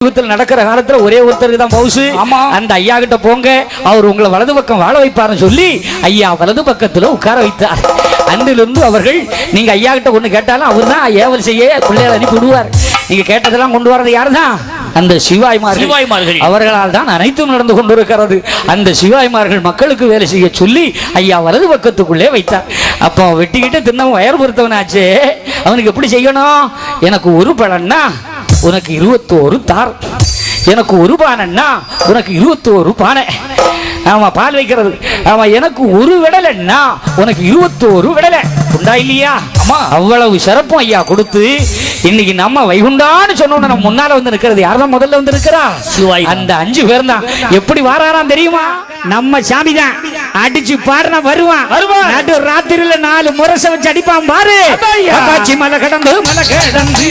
யுகத்தில் நடக்கிற காலத்துல ஒரே ஒருத்தருக்கு தான் பவுசு ஆமா. அந்த ஐயா கிட்ட போங்க. அவர் உங்களை வலது பக்கம் வாழ வைப்பாருன்னு சொல்லி ஐயா வலது பக்கத்துல உட்கார வைத்தார். அன்றிலிருந்து அவர்கள் நீங்க ஐயா கிட்ட ஒண்ணு கேட்டாலும் அவர் தான் ஏவல் செய்ய பிள்ளைகளை அனுப்பி விடுவார். நீங்க கேட்டதெல்லாம் கொண்டு வரது யாருதான்? அந்த சிவாய்மார்கள். சிவாய்மார்கள். அவர்களால் தான் அனைத்தும் நடந்து கொண்டிருக்கிறது. அந்த சிவாய்மார்கள் மக்களுக்கு வேலை செய்ய சொல்லி ஐயா வலது பக்கத்துக்குள்ளே வைத்தார். அப்போ வெட்டிக்கிட்டு தின்னவன் வயர் பொறுத்தவனாச்சே. அவனுக்கு எப்படி செய்யணும்? எனக்கு ஒரு பலன்னா உனக்கு இருபத்தோரு தார். எனக்கு ஒரு பானைன்னா உனக்கு இருபத்தோரு பானை. ஆமா பால் வைக்கிறது. ஆமா எனக்கு ஒரு விடலைன்னா உனக்கு இருபத்தோரு விடலை. உண்டா இல்லையா? ஆமா. அவ்வளவு சிறப்பும் ஐயா கொடுத்து இன்னைக்கு நம்ம வைகுண்டான்னு சொன்னோன்னு நம்ம முன்னால வந்து நிக்கிறது யார்தான் முதல்ல வந்து இருக்கிறா. அந்த அஞ்சு பேர் தான். எப்படி வாராராம் தெரியுமா? நம்ம சாமி தான். அடிச்சு பாருனா வருவான். வருவான். நடு ராத்திரியில நாலு முரசை வச்சு அடிப்பான் பாரு. மலை கடந்து மலை கடந்து.